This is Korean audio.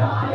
나